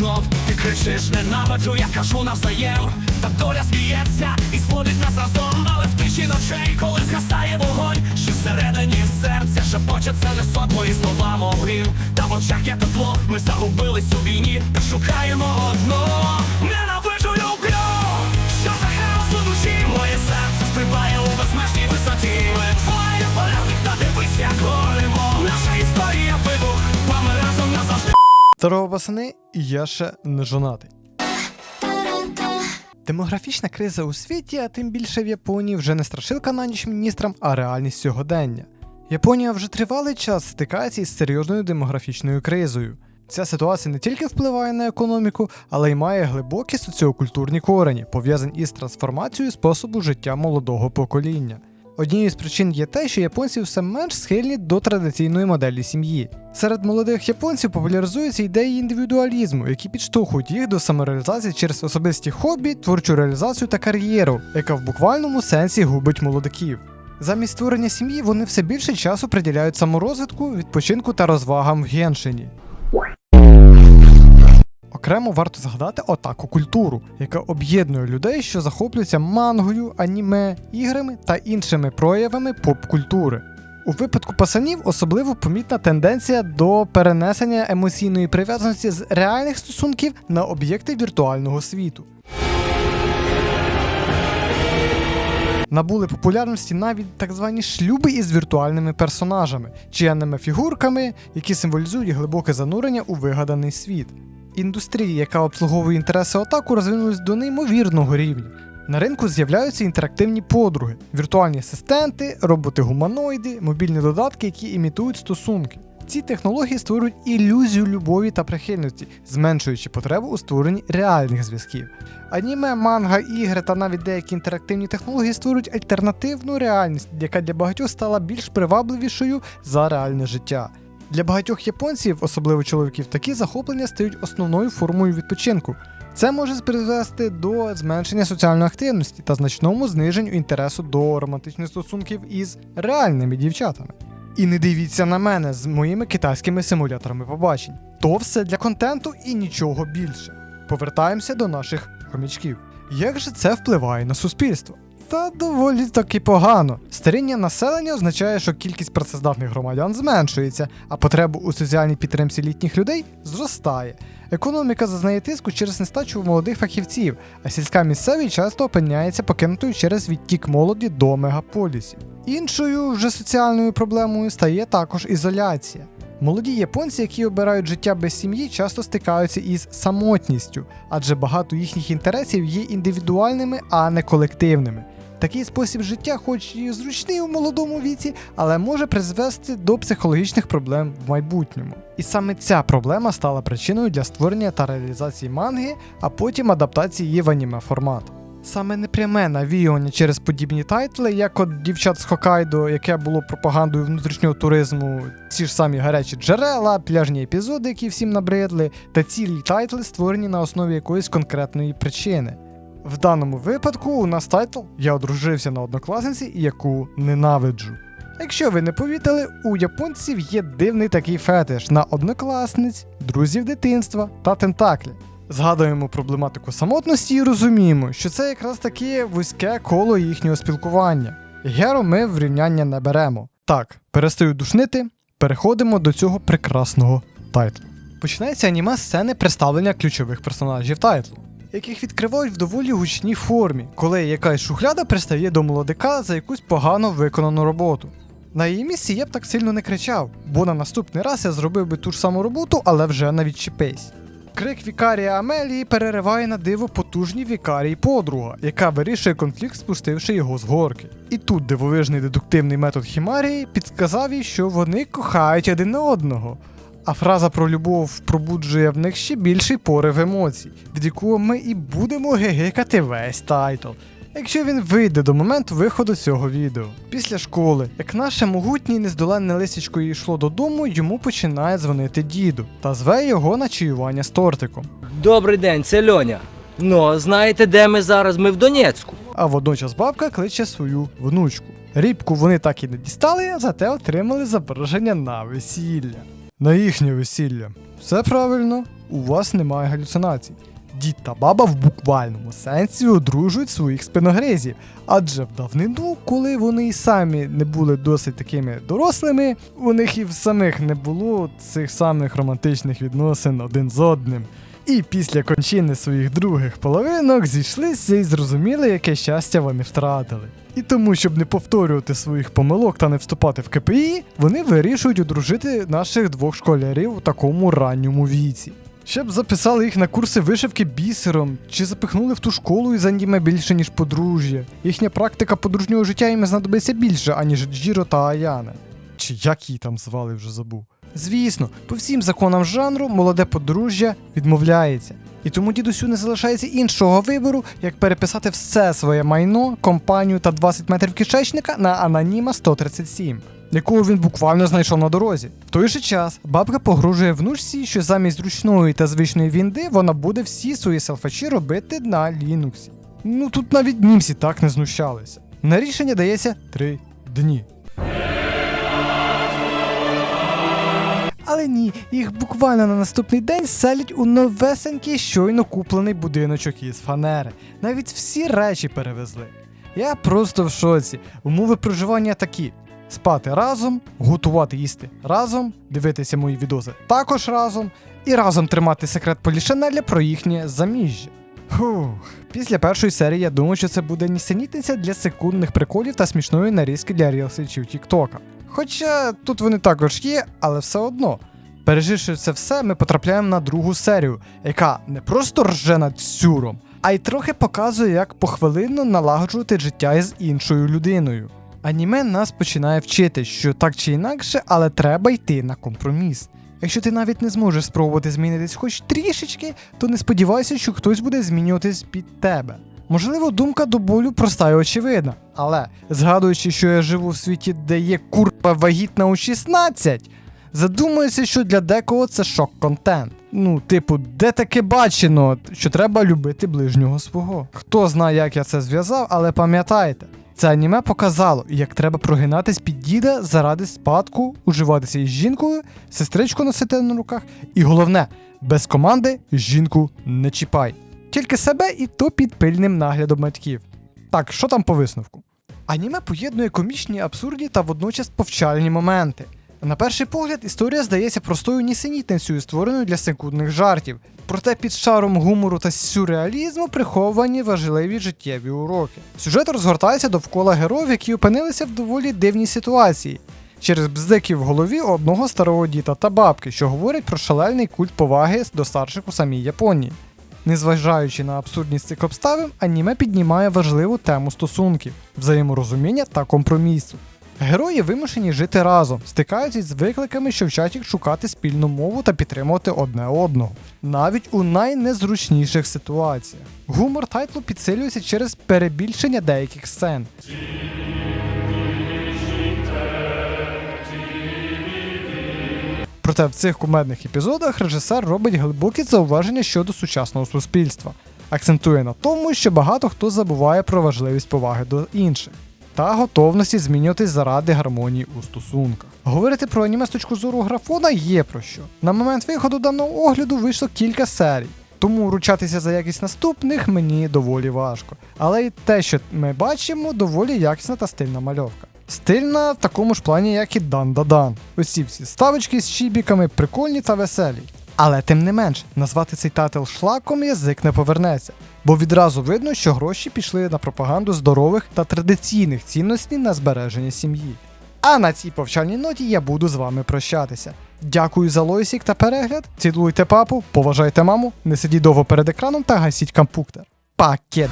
знов. Ти кричиш, ненавиджу, я кажу навзаєм. Та доля сміється і зводить нас разом. Але в тиші ночей, коли згасає вогонь Що всередині серця шепоче це не сон Твої слова мовив, та в очах є тепло Ми загубились у війні, та шукаємо одно Здорово, пацани, я ще не жонатий. Демографічна криза у світі, а тим більше в Японії, вже не страшилка на ніч міністрам, а реальність сьогодення. Японія вже тривалий час стикається із серйозною демографічною кризою. Ця ситуація не тільки впливає на економіку, але й має глибокі соціокультурні корені, пов'язані із трансформацією способу життя молодого покоління. Однією з причин є те, що японці все менш схильні до традиційної моделі сім'ї. Серед молодих японців популяризуються ідеї індивідуалізму, які підштовхують їх до самореалізації через особисті хобі, творчу реалізацію та кар'єру, яка в буквальному сенсі губить молодиків. Замість створення сім'ї вони все більше часу приділяють саморозвитку, відпочинку та розвагам в геншині. Окремо варто згадати отаку культуру, яка об'єднує людей, що захоплюються мангою, аніме, іграми та іншими проявами поп-культури. У випадку пасанів особливо помітна тенденція до перенесення емоційної прив'язаності з реальних стосунків на об'єкти віртуального світу. Набули популярності навіть так звані шлюби із віртуальними персонажами чи аніме-фігурками, які символізують глибоке занурення у вигаданий світ. Індустрія, яка обслуговує інтереси атаку, розвинулась до неймовірного рівня. На ринку з'являються інтерактивні подруги, віртуальні асистенти, роботи-гуманоїди, мобільні додатки, які імітують стосунки. Ці технології створюють ілюзію любові та прихильності, зменшуючи потребу у створенні реальних зв'язків. Аніме, манга, ігри та навіть деякі інтерактивні технології створюють альтернативну реальність, яка для багатьох стала більш привабливішою за реальне життя. Для багатьох японців, особливо чоловіків, такі захоплення стають основною формою відпочинку. Це може призвести до зменшення соціальної активності та значному зниженню інтересу до романтичних стосунків із реальними дівчатами. І не дивіться на мене з моїми китайськими симуляторами побачень. То все для контенту і нічого більше. Повертаємося до наших хомячків. Як же це впливає на суспільство? Та доволі таки погано. Старіння населення означає, що кількість працездатних громадян зменшується, а потреба у соціальній підтримці літніх людей зростає. Економіка зазнає тиску через нестачу молодих фахівців, а сільська місцевість часто опиняється покинутою через відтік молоді до мегаполісів. Іншою вже соціальною проблемою стає також ізоляція. Молоді японці, які обирають життя без сім'ї, часто стикаються із самотністю, адже багато їхніх інтересів є індивідуальними, а не колективними. Такий спосіб життя, хоч і зручний у молодому віці, але може призвести до психологічних проблем в майбутньому. І саме ця проблема стала причиною для створення та реалізації манги, а потім адаптації її в аніме формат. Саме непряме навіювання через подібні тайтли, як от дівчат з Хокайдо, яке було пропагандою внутрішнього туризму, ці ж самі гарячі джерела, пляжні епізоди, які всім набридли, та цілі тайтли створені на основі якоїсь конкретної причини. В даному випадку у нас тайтл Я одружився на однокласниці, яку ненавиджу. Якщо ви не повітили, у японців є дивний такий фетиш на однокласниць, друзів дитинства та тентаклі. Згадуємо проблематику самотності і розуміємо, що це якраз таке вузьке коло їхнього спілкування. Геру ми в рівняння не беремо. Так, перестаю душнити, переходимо до цього прекрасного тайтлу. Починається аніме сцени представлення ключових персонажів тайтлу, яких відкривають в доволі гучній формі, коли якась шухляда пристає до молодика за якусь погано виконану роботу. На її місці я б так сильно не кричав, бо на наступний раз я зробив би ту ж саму роботу, але вже на відчепись. Крик Вікарія Амелії перериває на диво потужній Вікарій подруга, яка вирішує конфлікт, спустивши його з горки. І тут дивовижний дедуктивний метод Хімарії підказав їй, що вони кохають один одного. А фраза про любов пробуджує в них ще більший порив емоцій, від якого ми і будемо гегекати весь тайтл. Якщо він вийде до моменту виходу цього відео. Після школи, як наше могутнє і нездоленне лисичко йшло додому, йому починає дзвонити діду та зве його на чаювання з тортиком. Добрий день, це Льоня. Ну, знаєте, де ми зараз? Ми в Донецьку. А водночас бабка кличе свою внучку. Рібку вони так і не дістали, зате отримали запрошення на весілля. На їхнє весілля. Все правильно, у вас немає галюцинацій. Дід та баба в буквальному сенсі одружують своїх спиногризів. Адже в давнину, коли вони й самі не були досить такими дорослими, у них і в самих не було цих самих романтичних відносин один з одним. І після кончини своїх других половинок зійшлися і зрозуміли, яке щастя вони втратили. І тому, щоб не повторювати своїх помилок та не вступати в КПІ, вони вирішують одружити наших двох школярів у такому ранньому віці. Щоб записали їх на курси вишивки бісером, чи запихнули в ту школу і заніме більше, ніж подружжя. Їхня практика подружнього життя їм знадобиться більше, аніж Джіро та Аяна. Чи як її там звали, вже забув. Звісно, по всім законам жанру молоде подружжя відмовляється. І тому дідусю не залишається іншого вибору, як переписати все своє майно, компанію та 20 метрів кишечника на аноніма 137, якого він буквально знайшов на дорозі. В той же час бабка погрожує внучці, що замість ручної та звичної вінди вона буде всі свої селфачі робити на Linux. Ну тут навіть німці так не знущалися. На рішення дається 3 дні. Але ні, їх буквально на наступний день селять у новесенький щойно куплений будиночок із фанери. Навіть всі речі перевезли. Я просто в шоці. Умови проживання такі: спати разом, готувати їсти разом, дивитися мої відоси також разом, і разом тримати секрет Полішанеля про їхнє заміжжя. Фух. Після першої серії я думаю, що це буде нісенітниця для секундних приколів та смішної нарізки для рілсичів Тіктока. Хоча тут вони також є, але все одно. Переживши це все, ми потрапляємо на другу серію, яка не просто рже над сюром, а й трохи показує, як похвилинно налагоджувати життя із іншою людиною. Аніме нас починає вчити, що так чи інакше, але треба йти на компроміс. Якщо ти навіть не зможеш спробувати змінитись хоч трішечки, то не сподівайся, що хтось буде змінюватись під тебе. Можливо, думка до болю проста і очевидна, але згадуючи, що я живу в світі, де є курва вагітна у 16, задумуюся, що для декого це шок-контент. Ну, типу, де таке бачено, що треба любити ближнього свого. Хто знає, як я це зв'язав, але пам'ятайте, це аніме показало, як треба прогинатись під діда заради спадку, уживатися із жінкою, сестричку носити на руках, і головне, без команди жінку не чіпай. Тільки себе і то під пильним наглядом батьків. Так, що там по висновку? Аніме поєднує комічні, абсурдні та водночас повчальні моменти. На перший погляд, історія здається простою нісенітницею, створеною для секундних жартів. Проте під шаром гумору та сюрреалізму приховані важливі життєві уроки. Сюжет розгортається довкола героїв, які опинилися в доволі дивній ситуації. Через бздики в голові одного старого діда та бабки, що говорять про шалельний культ поваги до старших у самій Японії. Незважаючи на абсурдність цих обставин, аніме піднімає важливу тему стосунків, взаєморозуміння та компромісу. Герої вимушені жити разом, стикаються з викликами, що вчать їх шукати спільну мову та підтримувати одне одного, навіть у найнезручніших ситуаціях. Гумор тайтлу підсилюється через перебільшення деяких сцен. Проте в цих кумедних епізодах режисер робить глибокі зауваження щодо сучасного суспільства, акцентує на тому, що багато хто забуває про важливість поваги до інших та готовності змінюватись заради гармонії у стосунках. Говорити про аніме з точки зору графона є про що. На момент виходу даного огляду вийшло кілька серій. Тому ручатися за якість наступних мені доволі важко. Але і те, що ми бачимо, доволі якісна та стильна мальовка. Стильна в такому ж плані, як і Дан Дадан. Ці всі ставочки з чібіками прикольні та веселі. Але тим не менш, назвати цей тайтл шлаком язик не повернеться, бо відразу видно, що гроші пішли на пропаганду здорових та традиційних цінностей на збереження сім'ї. А на цій повчальній ноті я буду з вами прощатися. Дякую за лойсік та перегляд. Цілуйте папу, поважайте маму, не сидіть довго перед екраном та гасіть компуктер. Пакет!